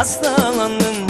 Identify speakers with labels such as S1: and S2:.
S1: Hastalandım